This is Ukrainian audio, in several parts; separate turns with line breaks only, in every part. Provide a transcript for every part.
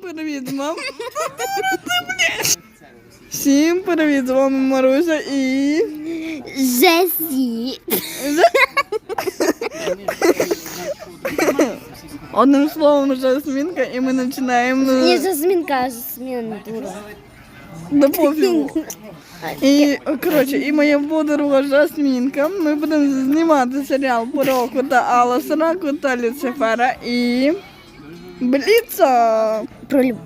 Привіт, мам. Всім привіт, з вами Маруся і.
Жесі.
Одним словом, жасмінка, і ми починаємо
Не Жасмінка, а Жасмін дура.
до пофігу. І, коротше, і моя подруга Жасмінка. Ми будемо знімати серіал про кота Аласера, кота Люцифера і. Бліца.
Про люб...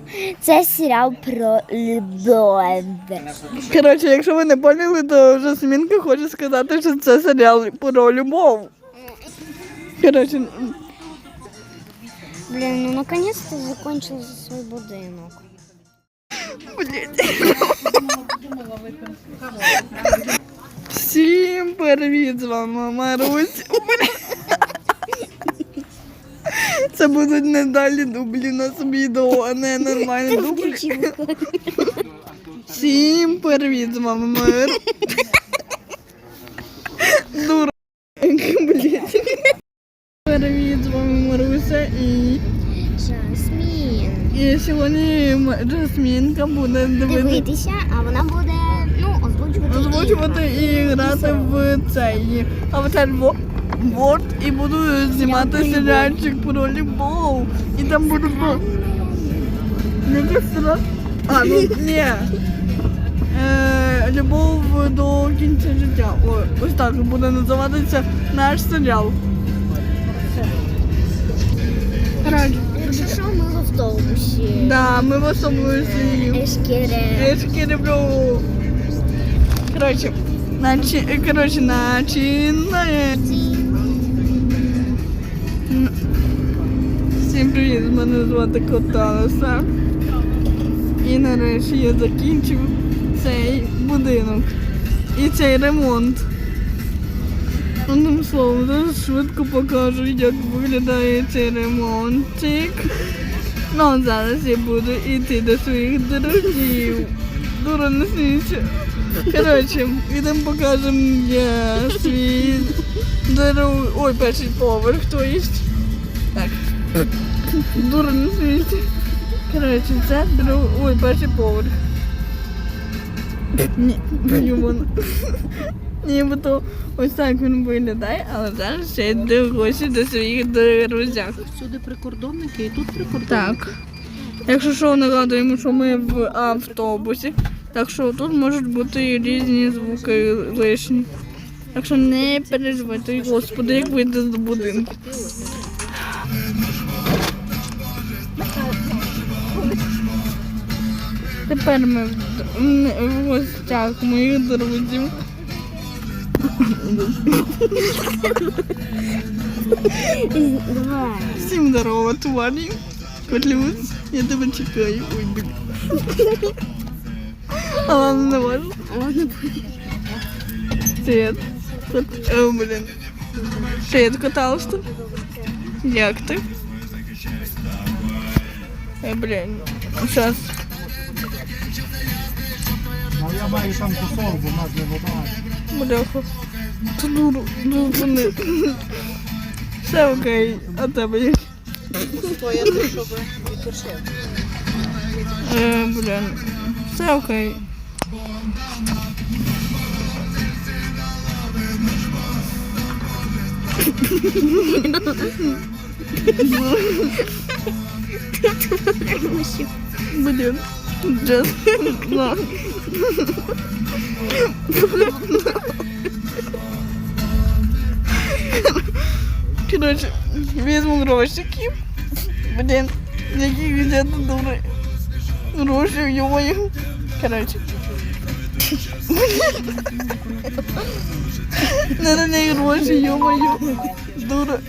Це серіал про любов.
Коротше, якщо ви не поняли, то Жасмінка хоче сказати, що це серіал про любов. Коротше,
Блін, ну наконец-то закончился свой будинок.
всім привіт, з вами Марусь. Це будуть не далі дублі на відео, а не нормальні дублі. Всім привіт, з вами Мир. Дура. Блять. Привіт, з вами Маруся і,
Жасмін.
і сьогодні Жасмінка буде дивитися.
Дивитися, а вона буде, ну, озвучувати.
озвучувати і грати в цей А в аватар Ворд і буду знімати серіальчик про любов. І там буду Яка сестра? А, ну ні. Е, любов до кінця життя. О, ось так буде називатися наш серіал.
Якщо що, ми в автобусі.
Да, ми в. Ешки люблю. Короче, начи... короче, начинаем. Всім привіт, мене звати Коталеса. І нарешті я закінчив цей будинок і цей ремонт. Одним словом, зараз швидко покажу, як виглядає цей ремонтик. Ну, а зараз я буду йти до своїх друзів. Дура не смійся. Коротше, ідемо покажемо я свій дорогу. Ой, перший поверх, то есть. Так. Дура не смійся. Коротше, це друг... Ой, перший поверх. Ні, Юмон. Ні, бо то ось так він виглядає, але зараз ще йду гості до своїх друзів.
Всюди прикордонники і тут прикордонники.
Так. Якщо що, нагадуємо, що ми в автобусі. Так що тут можуть бути різні звуки лишні. Так що не переживайте, господи, як вийде з будинку. Тепер ми в, м, в гостях моїх друзів.
Давай.
Всім здорово, тварі. Котлюс, я тебе чекаю. Ой, блін. А ладно, не можу.
Ладно,
Привет. Кот... О, блин. Привет, катался? Як ти? Ой, блин. Сейчас.
Я маю там кусок, бо в нас не вода.
Бляха. Ти дуру. Зупини. Все окей. А тебе як?
Стояти, щоб відпочив.
Е, блін. Все окей. Блін. Джес. На. Короче, візьму грошики. Блін, які где-то дури. Гроші, йомою. Короче. Не на неї гроші, йомою. Дура.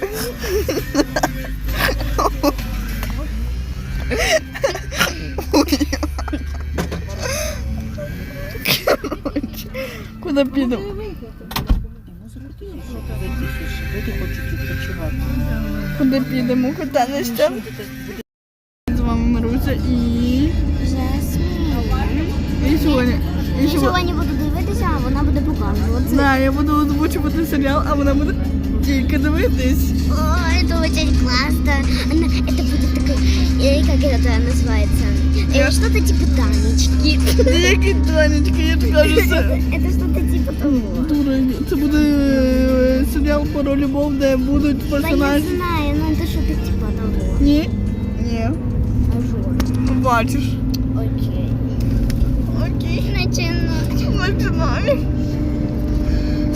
Витішиш. Люди хочуть відпочивати.
Куди підемо? Куди не ще? З вами Маруся і... І сьогодні. І сьогодні
буду дивитися, а вона буде показувати.
Так, я буду озвучувати серіал, а вона буде тільки дивитись.
О, это очень классно. Она, это будет такой, э, как это называется? Э, что-то типа Танечки.
Які Танечки, я ж кажу, це
Это что-то типа того.
дурень. Це буде е, серіал про любов, де будуть
Да я
персонажі.
знаю, но это что-то типа того.
Ні? Ні.
А что?
Побачиш.
Окей.
Окей.
Начинаю.
Починай.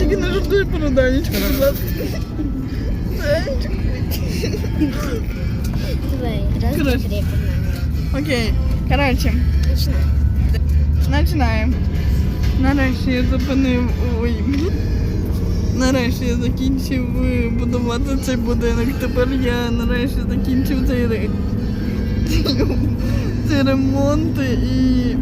Тільки не жартуй про Данечку, будь ласка. Данечка.
Давай, раз, два,
Короче.
три, погнали.
Окей. Коротше,
Начинай.
починаємо. Нарешті я зупинив. Ой. Нарешті я закінчив е, будувати цей будинок. Тепер я нарешті закінчив цей, ре- цей ремонт і